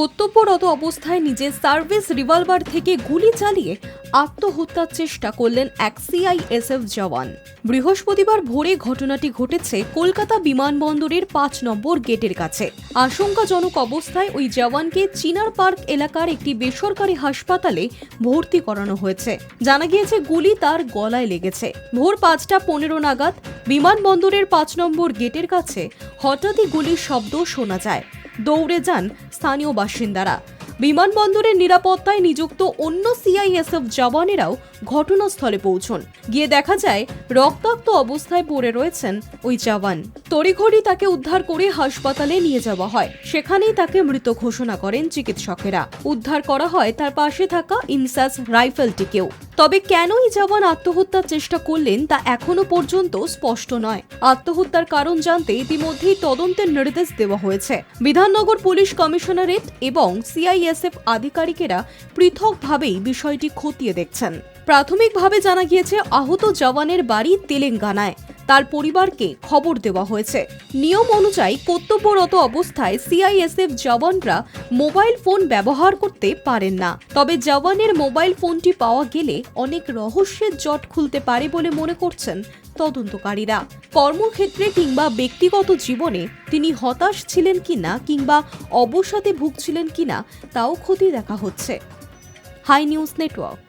কর্তব্যরত অবস্থায় নিজের সার্ভিস রিভলভার থেকে গুলি চালিয়ে আত্মহত্যার চেষ্টা করলেন এক সিআইএসএফ জওয়ান। বৃহস্পতিবার ভোরে ঘটনাটি ঘটেছে কলকাতা বিমানবন্দরের পাঁচ নম্বর গেটের কাছে। আশঙ্কাজনক অবস্থায় ওই জওয়ানকে চিনার পার্ক এলাকার একটি বেসরকারি হাসপাতালে ভর্তি করানো হয়েছে। জানা গিয়েছে, গুলি তার গলায় লেগেছে। ভোর পাঁচটা পনেরো নাগাদ বিমানবন্দরের পাঁচ নম্বর গেটের কাছে হঠাৎই গুলির শব্দ শোনা যায়। দৌড়ে যান স্থানীয় বাসিন্দারা। বিমানবন্দরের নিরাপত্তায় নিযুক্ত অন্য সিআইএসএফ জওয়ানেরাও ঘটনাস্থলে পৌঁছন। গিয়ে দেখা যায়, রক্তাক্ত অবস্থায় পড়ে রয়েছেন ওই জওয়ান। তড়িঘড়ি তাকে উদ্ধার করে হাসপাতালে নিয়ে যাওয়া হয়। সেখানেই তাকে মৃত ঘোষণা করেন চিকিৎসকেরা। উদ্ধার করা হয় তার পাশে থাকা ইনসাস রাইফেলটিকেও। তবে কেনই জওয়ান আত্মহত্যার চেষ্টা করলেন তা এখনও পর্যন্ত স্পষ্ট নয়। আত্মহত্যার কারণ জানতে ইতিমধ্যেই তদন্তের নির্দেশ দেওয়া হয়েছে। বিধাননগর পুলিশ কমিশনারেট এবং সিআইএসএফ আধিকারিকেরা পৃথকভাবেই বিষয়টি খতিয়ে দেখছেন। প্রাথমিকভাবে জানা গিয়েছে, আহত জওয়ানের বাড়ি তেলেঙ্গানায়। তার পরিবারকে খবর দেওয়া হয়েছে। নিয়ম অনুযায়ী কর্তব্যরত অবস্থায় সিআইএসএফ জওয়ানরা মোবাইল ফোন ব্যবহার করতে পারেন না। তবে জওয়ানের মোবাইল ফোনটি পাওয়া গেলে অনেক রহস্যের জট খুলতে পারে বলে মনে করছেন তদন্তকারীরা। কর্মক্ষেত্রে কিংবা ব্যক্তিগত জীবনে তিনি হতাশ ছিলেন কিনা কিংবা অবসাদে ভুগছিলেন কিনা তাও ক্ষতি দেখা হচ্ছে। Hi news network.